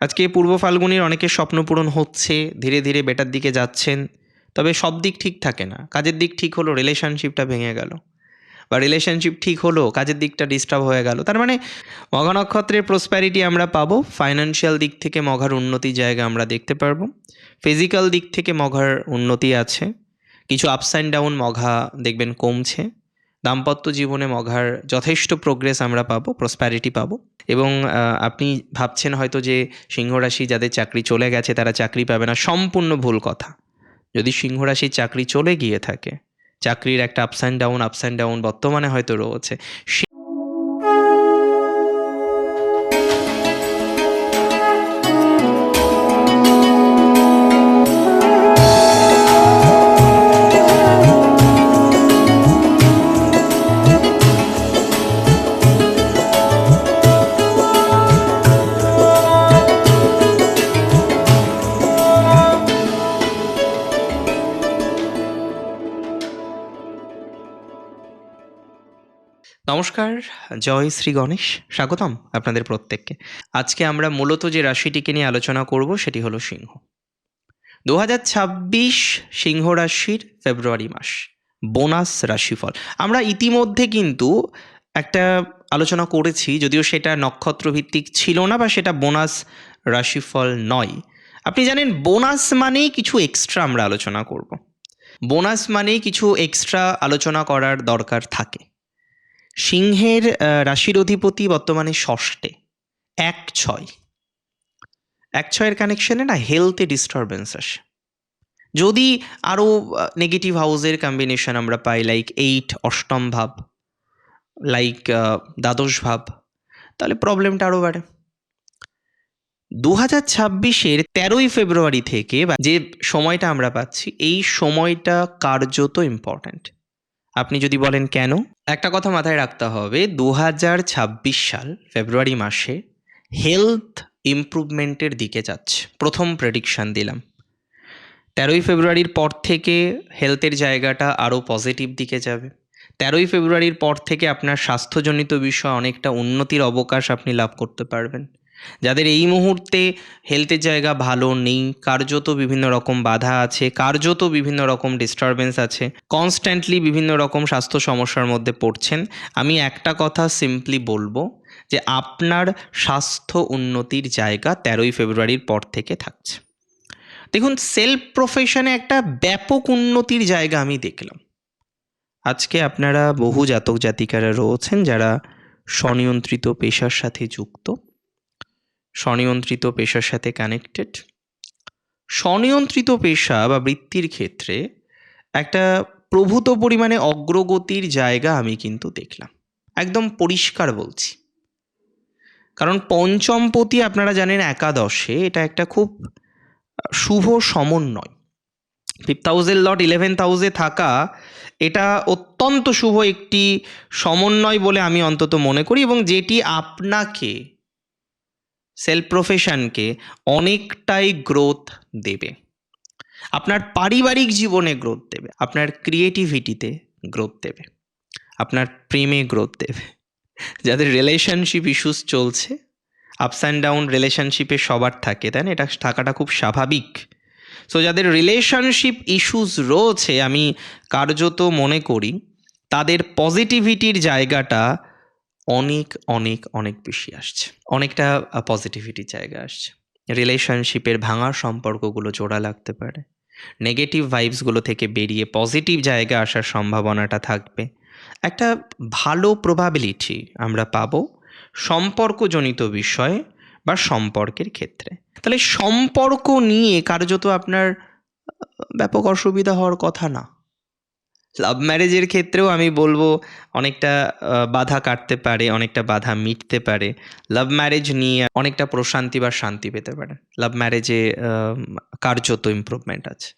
আজকে পূর্ব ফাল্গুনির অনেকের স্বপ্ন পূরণ হচ্ছে, ধীরে ধীরে বেটার দিকে যাচ্ছেন, তবে সব দিক ঠিক থাকে না। কাজের দিক ঠিক হলো রিলেশনশিপটা ভেঙে গেল। বা রিলেশনশিপ ঠিক হলো, কাজের দিকটা ডিস্টার্ব হয়ে গেল। তার মানে মঘা নক্ষত্রের প্রসপ্যারিটি আমরা পাবো ফাইন্যান্সিয়াল দিক থেকে মঘার উন্নতির জায়গা আমরা দেখতে পারব। ফিজিক্যাল দিক থেকে মঘার উন্নতি আছে। কিছু আপস অ্যান্ড ডাউন মঘা দেখবেন কমছে। দাম্পত্য জীবনে মঘার যথেষ্ট প্রোগ্রেস আমরা পাবো প্রসপ্যারিটি পাবো। এবং আপনি ভাবছেন হয়তো যে সিংহরাশি যাদের চাকরি চলে গেছে তারা চাকরি পাবে না, সম্পূর্ণ ভুল কথা। যদি সিংহরাশির চাকরি চলে গিয়ে থাকে, চাকরির একটা ups and down ups and down বর্তমানে হয়তো রয়েছে নমস্কার, জয় শ্রী গণেশ। স্বাগতম আপনাদের প্রত্যেককে। আজকে আমরা মূলত যে রাশিটিকে নিয়ে আলোচনা করব সেটি হলো সিংহ। দু হাজার ছাব্বিশ সিংহ রাশির ফেব্রুয়ারি মাস, বোনাস রাশিফল। আমরা ইতিমধ্যে কিন্তু একটা আলোচনা করেছি, যদিও সেটা নক্ষত্র ভিত্তিক ছিল না বা সেটা বোনাস রাশিফল নয়। আপনি জানেন, বোনাস মানেই কিছু এক্সট্রা আমরা আলোচনা করব। বোনাস মানেই কিছু এক্সট্রা আলোচনা করার দরকার থাকে। সিংহের রাশির অধিপতি বর্তমানে ষষ্ঠে। এক ছয়। এক ছয়ের কানেকশনে না হেলথে ডিস্টারবেন্স আসে। যদি আরও নেগেটিভ হাউসের কম্বিনেশন আমরা পাই লাইক এইট অষ্টম ভাব লাইক দ্বাদশ ভাব, তাহলে প্রবলেমটা আরও বাড়ে। দু হাজার ছাব্বিশের তেরোই ফেব্রুয়ারি থেকে যে সময়টা আমরা পাচ্ছি, এই সময়টা কার্যত ইম্পর্ট্যান্ট আপনি যদি বলেন কেন? একটা কথা মাথায় রাখতে হবে দু হাজার ছাব্বিশ সাল, ফেব্রুয়ারি মাসে হেলথ ইমপ্রুভমেন্টের দিকে যাচ্ছে। প্রথম প্রেডিকশান দিলাম। তেরোই ফেব্রুয়ারির পর থেকে হেলথের জায়গাটা আরও পজিটিভ দিকে যাবে। তেরোই ফেব্রুয়ারির পর থেকে আপনার স্বাস্থ্যজনিত বিষয়ে অনেকটা উন্নতির অবকাশ আপনি লাভ করতে পারবেন। যাদের এই মুহূর্তে হেলথের জায়গা ভালো নেই, কার্যত বিভিন্ন রকম বাধা আছে, কার্যত বিভিন্ন রকম ডিস্টারবেন্স আছে কনস্ট্যান্টলি বিভিন্ন রকম স্বাস্থ্য সমস্যার মধ্যে পড়ছেন, আমি একটা কথা সিম্পলি বলব যে আপনার স্বাস্থ্য উন্নতির জায়গা তেরোই ফেব্রুয়ারির পর থেকে থাকছে। দেখুন সেলফ প্রফেশনে একটা ব্যাপক উন্নতির জায়গা আমি দেখলাম। আজকে আপনারা বহু জাতক জাতিকারা রয়েছেন যারা স্বনিয়ন্ত্রিত পেশার সাথে যুক্ত। স্বনিয়ন্ত্রিত পেশার সাথে কানেক্টেড স্বনিয়ন্ত্রিত পেশা বা বৃত্তির ক্ষেত্রে একটা প্রভূত পরিমাণে অগ্রগতির জায়গা আমি কিন্তু দেখলাম। একদম পরিষ্কার বলছি। কারণ পঞ্চমপতি আপনারা জানেন একাদশে এটা একটা খুব শুভ সমন্বয়। ফিফ হাউসের লট ইলেভেন হাউসে থাকা এটা অত্যন্ত শুভ একটি সমন্বয় বলে আমি অন্তত মনে করি এবং যেটি আপনাকে সেলফ প্রফেশনকে অনেকটাই গ্রোথ দেবে। আপনার পারিবারিক জীবনে গ্রোথ দেবে, আপনার ক্রিয়েটিভিটিতে গ্রোথ দেবে, আপনার প্রেমে গ্রোথ দেবে। যাদের রিলেশনশিপ ইস্যুস চলছে আপস অ্যান্ড ডাউন রিলেশনশিপে সবার থাকে তাই না এটা থাকাটা খুব স্বাভাবিক। সো যাদের রিলেশনশিপ ইস্যুস রয়েছে, আমি কার্যত মনে করি, তাদের পজিটিভিটির জায়গাটা অনেক অনেক অনেক বেশি আসছে। অনেকটা পজিটিভিটির জায়গা আসছে। রিলেশনশিপের ভাঙার সম্পর্কগুলো জোড়া লাগতে পারে। নেগেটিভ ভাইবসগুলো থেকে বেরিয়ে পজিটিভ জায়গা আসার সম্ভাবনাটা থাকবে। একটা ভালো প্রবাবিলিটি আমরা পাবো সম্পর্কজনিত বিষয়ে বা সম্পর্কের ক্ষেত্রে। তাহলে সম্পর্ক নিয়ে কার্যত আপনার ব্যাপক অসুবিধা হওয়ার কথা না। লাভ ম্যারেজের ক্ষেত্রেও আমি বলব অনেকটা বাধা কাটতে পারে, অনেকটা বাধা মিটতে পারে। লাভ ম্যারেজ নিয়ে অনেকটা প্রশান্তি বা শান্তি পেতে পারে। লাভ ম্যারেজে কার্যত ইমপ্রুভমেন্ট আছে।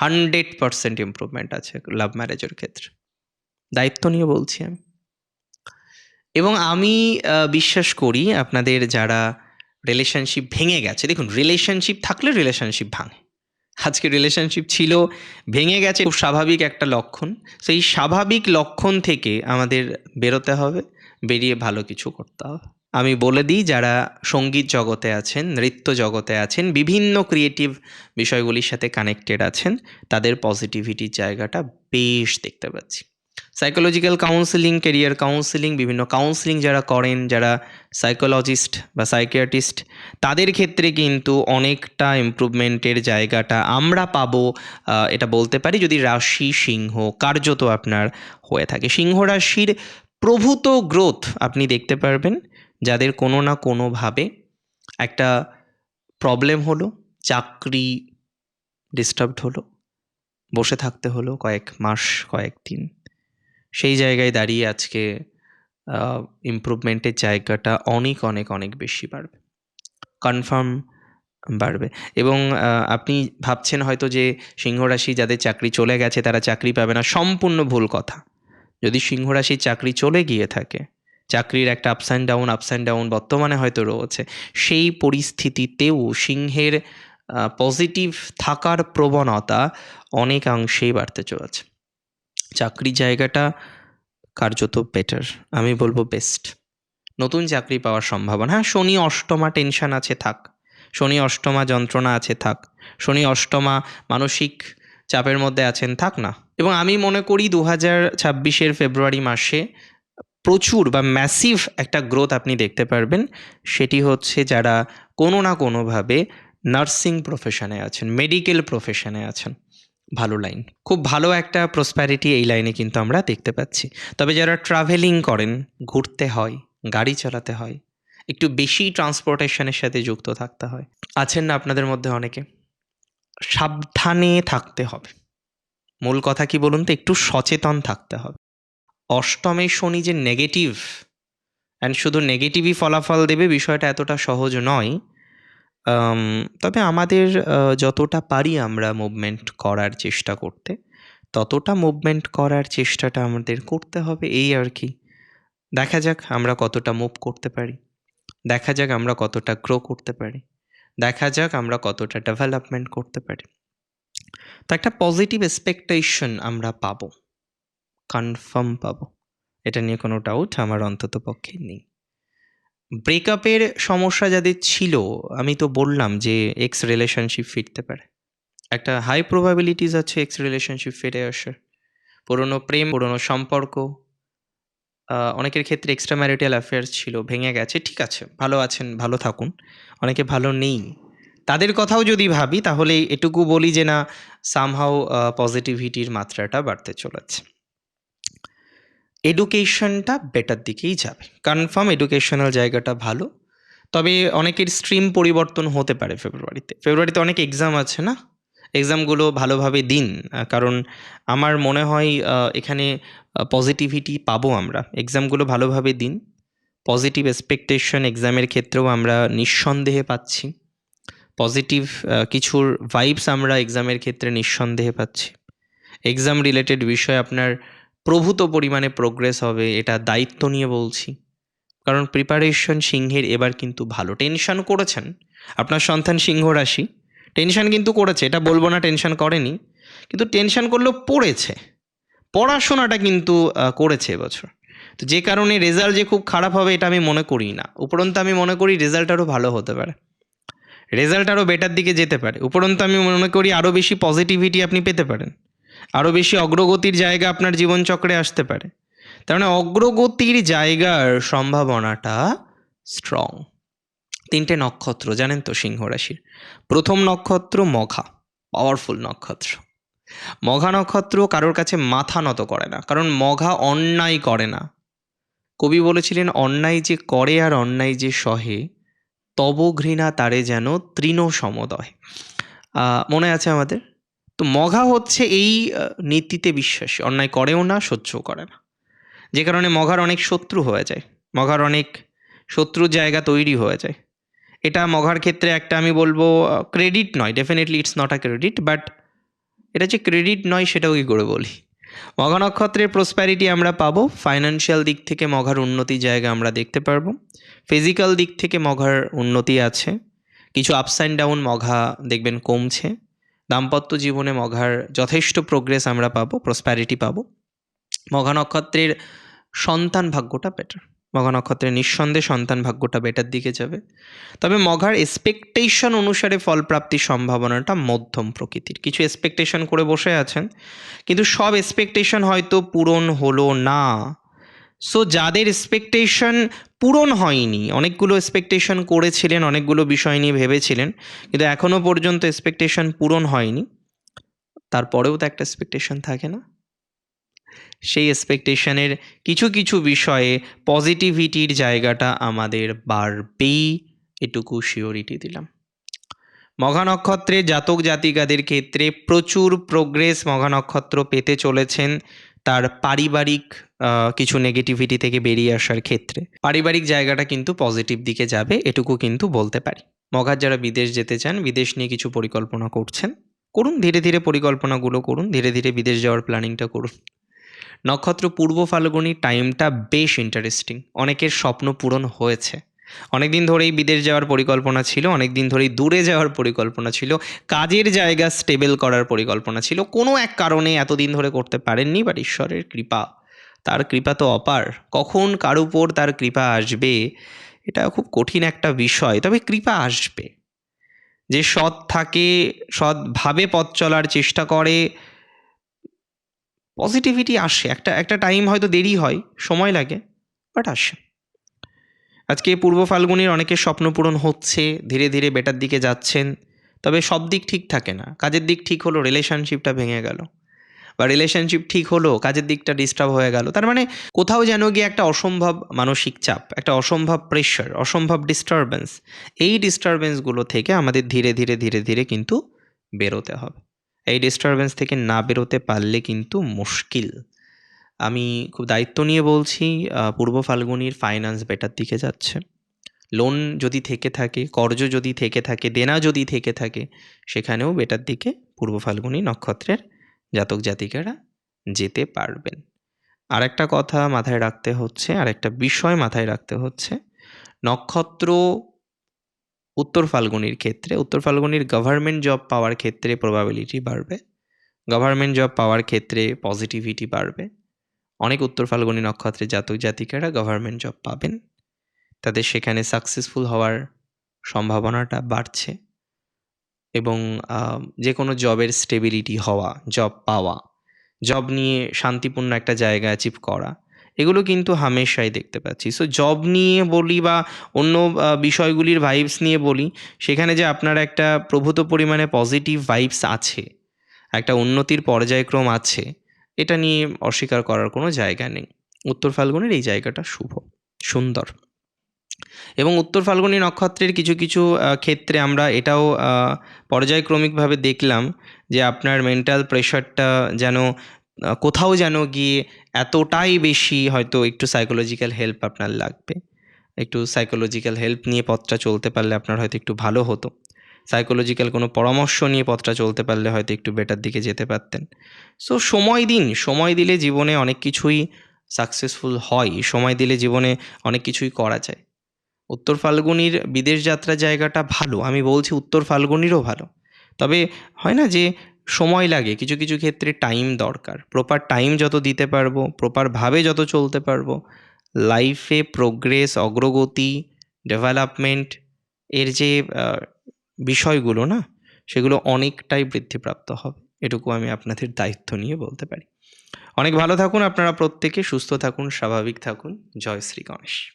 হান্ড্রেড পারসেন্ট ইমপ্রুভমেন্ট আছে লাভ ম্যারেজের ক্ষেত্রে। দায়িত্ব নিয়ে বলছি আমি। এবং আমি বিশ্বাস করি আপনাদের যারা রিলেশনশিপ ভেঙে গেছে, দেখুন রিলেশনশিপ থাকলে রিলেশনশিপ ভাঙে। আজকে রিলেশনশিপ ছিল, ভেঙে গেছে, খুব স্বাভাবিক একটা লক্ষণ। সেই স্বাভাবিক লক্ষণ থেকে আমাদের বেরোতে হবে, বেরিয়ে ভালো কিছু করতে হবে। আমি বলে দিই, যারা সংগীত জগতে আছেন, নৃত্য জগতে আছেন, বিভিন্ন ক্রিয়েটিভ বিষয়গুলির সাথে কানেক্টেড আছেন, তাদের পজিটিভিটির জায়গাটা বেশ দেখতে পাচ্ছি। সাইকোলজিক্যাল কাউন্সিলিং কেরিয়ার কাউন্সিলিং বিভিন্ন কাউন্সিলিং যারা করেন, যারা সাইকোলজিস্ট বা সাইকিয়াট্রিস্ট তাদের ক্ষেত্রে কিন্তু অনেকটা ইমপ্রুভমেন্টের জায়গাটা আমরা পাবো এটা বলতে পারি যদি রাশি সিংহ কার্যত আপনার হয়ে থাকে। সিংহ রাশির প্রভূত গ্রোথ আপনি দেখতে পারবেন, যাদের কোনো না কোনোভাবে একটা প্রবলেম হলো, চাকরি ডিস্টার্বড হলো, বসে থাকতে হলো কয়েক মাস, কয়েক দিন। সেই জায়গায় দাঁড়িয়ে আজকে ইমপ্রুভমেন্টের জায়গাটা অনেক অনেক অনেক বেশি বাড়বে। কনফার্ম বাড়বে। এবং আপনি ভাবছেন হয়তো যে সিংহ রাশি যাদের চাকরি চলে গেছে তারা চাকরি পাবে না, সম্পূর্ণ ভুল কথা। যদি সিংহ রাশির চাকরি চলে গিয়ে থাকে, চাকরির একটা ups and down ups and down বর্তমানে হয়তো রয়েছে, সেই পরিস্থিতিতেও সিংহের পজিটিভ থাকার প্রবণতা অনেকাংশেই বাড়তে চলেছে। চাকরি জায়গাটা কার্যত বেটার আমি বলব বেস্ট নতুন চাকরি পাওয়ার সম্ভাবনা। হ্যাঁ শনি অষ্টমা টেনশন আছে, থাক। শনি অষ্টমা যন্ত্রণা আছে, থাক। শনি অষ্টমা মানসিক চাপের মধ্যে আছেন, থাক না। এবং আমি মনে করি দু হাজার ছাব্বিশের ফেব্রুয়ারি মাসে প্রচুর বা ম্যাসিভ একটা গ্রোথ আপনি দেখতে পারবেন। সেটি হচ্ছে যারা কোনো না কোনোভাবে নার্সিং প্রফেশনে আছেন মেডিকেল প্রফেশনে আছেন। ভালো লাইন। খুব ভালো একটা প্রসপ্যারিটি এই লাইনে কিন্তু আমরা দেখতে পাচ্ছি। তবে যারা ট্রাভেলিং করেন, ঘুরতে হয়, গাড়ি চালাতে হয়, একটু বেশি ট্রান্সপোর্টেশনের সাথে যুক্ত থাকতে হয়। আছেন না আপনাদের মধ্যে অনেকে। সাবধানে থাকতে হবে। মূল কথা কি বলুন তো? একটু সচেতন থাকতে হবে। অষ্টমে শনি যে নেগেটিভ অ্যান্ড শুধু নেগেটিভই ফলাফল দেবে বিষয়টা এতটা সহজ নয় তবে আমাদের যতটা পারি আমরা মুভমেন্ট করার চেষ্টা করতে, ততটা মুভমেন্ট করার চেষ্টাটা আমাদের করতে হবে, এই আর কি। দেখা যাক আমরা কতটা মুভ করতে পারি। দেখা যাক আমরা কতটা গ্রো করতে পারি। দেখা যাক আমরা কতটা ডেভেলপমেন্ট করতে পারি। তো একটা পজিটিভ এক্সপেকটেশন আমরা পাবো। কনফার্ম পাবো। এটা নিয়ে কোনো ডাউট আমার অন্তত পক্ষে নেই। ব্রেকআপের সমস্যা যাদের ছিল, আমি তো বললাম যে এক্স রিলেশনশিপ ফিরতে পারে। একটা হাই প্রবাবিলিটিস আছে এক্স রিলেশনশিপ ফিরে আসার। পুরনো প্রেম, পুরনো সম্পর্ক অনেকের ক্ষেত্রে এক্সট্রা ম্যারিটাল অ্যাফেয়ার্স ছিল, ভেঙে গেছে, ঠিক আছে, ভালো আছেন, ভালো থাকুন, অনেকে ভালো নেই। তাদের কথাও যদি ভাবি, তাহলে এটুকু বলি যে না সামহাও পজিটিভিটির মাত্রাটা বাড়তে চলেছে। এডুকেশনটা বেটার দিকেই যাবে। কনফার্ম এডুকেশনাল জায়গাটা ভালো। তবে অনেকের স্ট্রিম পরিবর্তন হতে পারে ফেব্রুয়ারিতে ফেব্রুয়ারিতে অনেক এক্সাম আছে না? এক্সামগুলো ভালোভাবে দিন। কারণ আমার মনে হয় এখানে পজিটিভিটি পাবো আমরা। এক্সামগুলো ভালোভাবে দিন। পজিটিভ এক্সপেকটেশন এক্সামের ক্ষেত্রেও আমরা নিঃসন্দেহে পাচ্ছি। পজিটিভ কিছুর ভাইবস আমরা এক্সামের ক্ষেত্রে নিঃসন্দেহে পাচ্ছি। এক্সাম রিলেটেড বিষয়ে আপনার প্রভূত পরিমাণে প্রোগ্রেস হবে, এটা দায়িত্ব নিয়ে বলছি। কারণ প্রিপারেশন সিংহের এবার কিন্তু ভালো টেনশন করেছেন। আপনার সন্তান সিংহ রাশি টেনশন কিন্তু করেছে, এটা বলব না টেনশন করেনি, কিন্তু টেনশন করলেও পড়েছে। পড়াশোনাটা কিন্তু করেছে এবছর। তো যে কারণে রেজাল্ট যে খুব খারাপ হবে এটা আমি মনে করি না। উপরন্তু আমি মনে করি রেজাল্ট আরও ভালো হতে পারে। রেজাল্ট আরও বেটার দিকে যেতে পারে। উপরন্তু আমি মনে করি আরও বেশি পজিটিভিটি আপনি পেতে পারেন। আরও বেশি অগ্রগতির জায়গা আপনার জীবনচক্রে আসতে পারে। তার মানে অগ্রগতির জায়গার সম্ভাবনাটা স্ট্রং তিনটে নক্ষত্র, জানেন তো সিংহ রাশির। প্রথম নক্ষত্র মঘা পাওয়ারফুল নক্ষত্র। মঘা নক্ষত্র কারোর কাছে মাথা নত করে না, কারণ মঘা অন্যায় করে না। কবি বলেছিলেন, অন্যায় যে করে আর অন্যায় যে সহে তব ঘৃণা তারে যেন তৃণ সমদয় মনে আছে আমাদের? তো মঘা হচ্ছে এই নীতিতে বিশ্বাসী। অন্যায় করেও না, সহ্যও করে না। যে কারণে মঘার অনেক শত্রু হয়ে যায়। মঘার অনেক শত্রুর জায়গা তৈরি হয়ে যায়। এটা মঘার ক্ষেত্রে একটা আমি বলব ক্রেডিট নয়। Definitely it's not a credit but এটা যে ক্রেডিট নয়, সেটাও কি করে বলি? মঘা নক্ষত্রের প্রসপ্যারিটি আমরা পাবো। ফাইন্যান্সিয়াল দিক থেকে মঘার উন্নতি জায়গা আমরা দেখতে পারব। ফিজিক্যাল দিক থেকে মঘার উন্নতি আছে। কিছু আপস অ্যান্ড ডাউন মঘা দেখবেন কমছে। দাম্পত্য জীবনে মঘার যথেষ্ট প্রোগ্রেস আমরা পাবো প্রসপ্যারিটি পাবো। মঘা নক্ষত্রের সন্তান ভাগ্যটা বেটার মঘা নক্ষত্রের নিঃসন্দেহে সন্তান ভাগ্যটা বেটার দিকে যাবে। তবে মঘার এক্সপেকটেশন অনুসারে ফল প্রাপ্তির সম্ভাবনাটা মধ্যম প্রকৃতির। কিছু এক্সপেকটেশন করে বসে আছেন, কিন্তু সব এক্সপেকটেশন হয়তো পূরণ হলো না। সো যাদের এক্সপেকটেশন পূরণ হয়নি। অনেকগুলো এক্সপেকটেশন করেছিলেন, অনেকগুলো বিষয় নিয়ে ভেবেছিলেন, কিন্তু এখনও পর্যন্ত এক্সপেকটেশন পূরণ হয়নি। তারপরেও তো একটা এক্সপেকটেশন থাকে না। সেই এক্সপেকটেশনের কিছু কিছু বিষয়ে পজিটিভিটির জায়গাটা আমাদের বাড়বেই, এটুকু শিওরিটি দিলাম। মঘা নক্ষত্রে জাতক জাতিকাদের ক্ষেত্রে প্রচুর প্রোগ্রেস মঘা নক্ষত্র পেতে চলেছেন। তার পারিবারিক কিছু নেগেটিভিটি থেকে বেরিয়ে আসার ক্ষেত্রে। পারিবারিক জায়গাটা কিন্তু পজিটিভ দিকে যাবে, এটুকু কিন্তু বলতে পারি। মঘার যারা বিদেশ যেতে চান, বিদেশ নিয়ে কিছু পরিকল্পনা করছেন, করুন, ধীরে ধীরে পরিকল্পনাগুলো করুন, ধীরে ধীরে বিদেশ যাওয়ার প্ল্যানিংটা করুন। নক্ষত্র পূর্ব ফাল্গুনি টাইমটা বেশ ইন্টারেস্টিং অনেকের স্বপ্ন পূরণ হয়েছে। অনেক দিন ধরেই বিদেশ যাওয়ার পরিকল্পনা ছিল অনেক দিন ধরেই দূরে যাওয়ার পরিকল্পনা ছিল, কাজের জায়গা স্টেবল করার পরিকল্পনা ছিল। কোনো এক কারণে এতদিন ধরে করতে পারেননি বাট ঈশ্বরের কৃপা। তার কৃপা তো অপার। কখন কার উপর তার কৃপা আসবে, এটা খুব কঠিন একটা বিষয়। তবে কৃপা আসবে। যে সৎ থাকে, সৎভাবে পথ চলার চেষ্টা করে পজিটিভিটি আসে। একটা একটা টাইম হয়তো দেরি হয়, সময় লাগে বাট আসে। আজকে পূর্ব ফাল্গুনির অনেকের স্বপ্ন পূরণ হচ্ছে, ধীরে ধীরে বেটার দিকে যাচ্ছেন, তবে সব দিক ঠিক থাকে না। কাজের দিক ঠিক হলো রিলেশনশিপটা ভেঙে গেল। বা রিলেশনশিপ ঠিক হলো, কাজের দিকটা ডিস্টার্ব হয়ে গেল। তার মানে কোথাও যেন গিয়ে একটা অসম্ভব মানসিক চাপ, একটা অসম্ভব প্রেশার অসম্ভব ডিস্টারবেন্স এই ডিস্টারবেন্সগুলো থেকে আমাদের ধীরে ধীরে ধীরে ধীরে কিন্তু বেরোতে হবে। এই ডিস্টারবেন্স থেকে না বেরোতে পারলে কিন্তু মুশকিল। আমি খুব দায়িত্ব নিয়ে বলছি পূর্ব ফাল্গুনির ফাইন্যান্স বেটার দিকে যাচ্ছে। লোন যদি থেকে থাকে, কর্জ যদি থেকে থাকে, দেনা যদি থেকে থাকে, সেখানেও বেটার দিকে পূর্ব ফাল্গুনি নক্ষত্রের জাতক জাতিকারা যেতে পারবেন। আর একটা কথা মাথায় রাখতে হচ্ছে আর একটা বিষয় মাথায় রাখতে হচ্ছে, নক্ষত্র উত্তর ফাল্গুনির ক্ষেত্রে, উত্তর ফাল্গুনির গভর্নমেন্ট জব পাওয়ার ক্ষেত্রে প্রবাবিলিটি বাড়বে গভর্নমেন্ট জব পাওয়ার ক্ষেত্রে পজিটিভিটি বাড়বে। অনেক উত্তর ফাল্গুনি নক্ষত্রের জাতক জাতিকারা গভর্নমেন্ট জব পাবেন। তাদের সেখানে সাকসেসফুল হওয়ার সম্ভাবনাটা বাড়ছে এবং যে কোনো জবের স্টেবিলিটি হওয়া জব পাওয়া জব নিয়ে শান্তিপূর্ণ একটা জায়গা অ্যাচিভ করা, এগুলো কিন্তু হামেশাই দেখতে পাচ্ছি। সো জব নিয়ে বলি বা অন্য বিষয়গুলির ভাইবস নিয়ে বলি, সেখানে যে আপনার একটা প্রভূত পরিমাণে পজিটিভ ভাইবস আছে, একটা উন্নতির পর্যায়ক্রম আছে এটা নিয়ে অস্বীকার করার কোনো জায়গা নেই। উত্তর ফাল্গুনের এই জায়গাটা শুভ, সুন্দর। এবং উত্তর ফাল্গুনী নক্ষত্রের কিছু কিছু ক্ষেত্রে আমরা এটাও পর্যায়ক্রমিকভাবে দেখলাম যে আপনার মেন্টাল প্রেশারটা যেন কোথাও যেন গিয়ে এতটাই বেশি হয়তো একটু সাইকোলজিক্যাল হেল্প আপনার লাগবে। একটু সাইকোলজিক্যাল হেল্প নিয়ে পথটা চলতে পারলে আপনার হয়তো একটু ভালো হতো। সাইকোলজিক্যাল কোনো পরামর্শ নিয়ে পথটা চলতে পারলে হয়তো একটু বেটার দিকে যেতে পারতেন। সো সময় দিন। সময় দিলে জীবনে অনেক কিছুই সাকসেসফুল হয়। সময় দিলে জীবনে অনেক কিছুই করা যায়। উত্তর ফাল্গুনির বিদেশ যাত্রা জায়গাটা ভালো। আমি বলছি উত্তর ফাল্গুনিরও ভালো। তবে হয় না যে সময় লাগে। কিছু কিছু ক্ষেত্রে টাইম দরকার। প্রপার টাইম যত দিতে পারব প্রপারভাবে যত চলতে পারব লাইফে প্রোগ্রেস অগ্রগতি ডেভেলপমেন্ট এর যে বিষয়গুলো না, সেগুলো অনেকটাই বৃদ্ধিপ্রাপ্ত হবে। এটুকু আমি আপনাদের দায়িত্ব নিয়ে বলতে পারি। অনেক ভালো থাকুন, আপনারা প্রত্যেকে সুস্থ থাকুন, স্বাভাবিক থাকুন। জয় শ্রী গণেশ।